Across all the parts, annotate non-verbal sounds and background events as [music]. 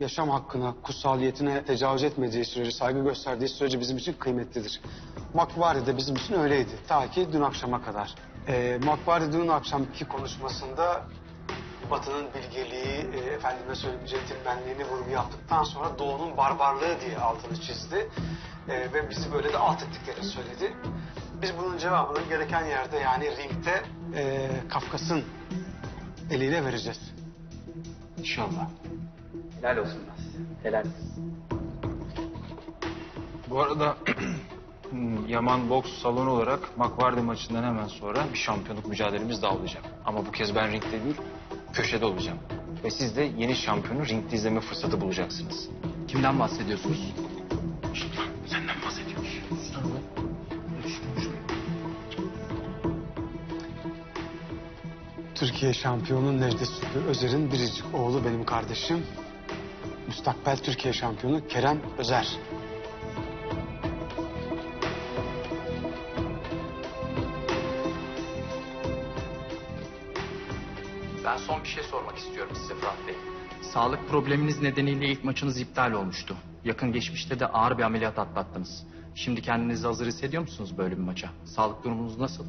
yaşam hakkına, kutsaliyetine tecavüz etmediği sürece, saygı gösterdiği sürece bizim için kıymetlidir. Makvari de bizim için öyleydi. Ta ki dün akşama kadar. Ee, Makvari dün akşamki konuşmasında Batı'nın bilgeliği, e, efendime söyleyeyim centilmenliğini vurgu yaptıktan sonra Doğu'nun barbarlığı diye altını çizdi. E, ve bizi böyle de alt ettiklerini söyledi. Biz bunun cevabını gereken yerde yani ringde e, Kafkas'ın eliyle vereceğiz. İnşallah. Helal olsun lan size. Helal. Bu arada hmm, [clears throat] Yaman Boks salonu olarak Makvardi maçından hemen sonra bir şampiyonluk mücadelemiz daha olacak. Ama bu kez ben ringde değil, köşede olacağım. Ve siz de yeni şampiyonu ringde izleme fırsatı bulacaksınız. Kimden bahsediyorsunuz? Senden bahsediyoruz. Türkiye şampiyonu Necdet Sütlü Özer'in biricik oğlu benim kardeşim. Müstakbel Türkiye şampiyonu Kerem Özer. Ben son bir şey sormak istiyorum size Fırat Bey. Sağlık probleminiz nedeniyle ilk maçınız iptal olmuştu. Yakın geçmişte de ağır bir ameliyat atlattınız. Şimdi kendinizi hazır hissediyor musunuz böyle bir maça? Sağlık durumunuz nasıl?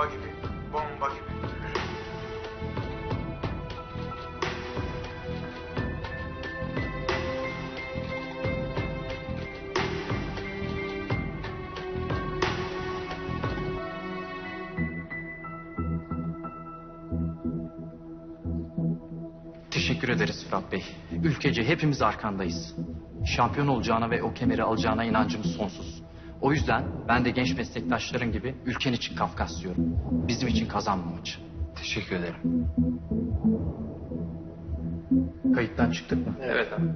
Bomba gibi, bomba gibi. Teşekkür ederiz Fırat Bey. Ülkece hepimiz arkandayız. Şampiyon olacağına ve o kemeri alacağına inancımız sonsuz. O yüzden ben de genç meslektaşların gibi ülken için Kafkas diyorum. Bizim için kazan bu maçı. Teşekkür ederim. Kayıttan çıktık mı? Evet abi.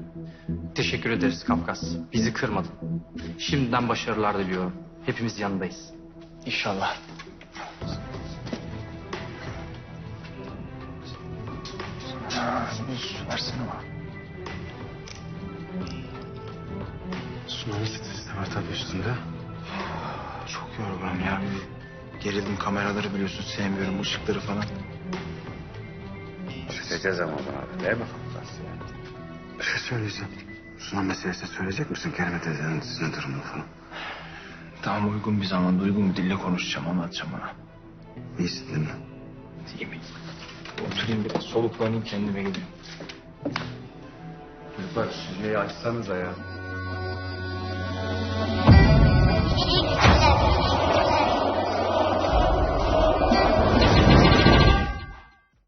Teşekkür ederiz Kafkas. Bizi kırmadın. Şimdiden başarılar diliyorum. Hepimiz yanındayız. İnşallah. Su versene bana. Tsunami stresi de var tabii üstünde. Çok yorgunum ya. Gerildim kameraları biliyorsun sevmiyorum ışıkları falan. Çözeceğiz ama bunu abi. Değil mi Kafkas? Bir şey söyleyeceğim. Tsunami meselesini söyleyecek misin Kerem teyzenin dizinin durumunu falan? Tamam uygun bir zamanda uygun bir dille konuşacağım anlatacağım ona. İyisin değil mi? İyi mi? Oturayım biraz soluklanayım kendime geleyim. Çocuklar süzmeyi açsanıza ya.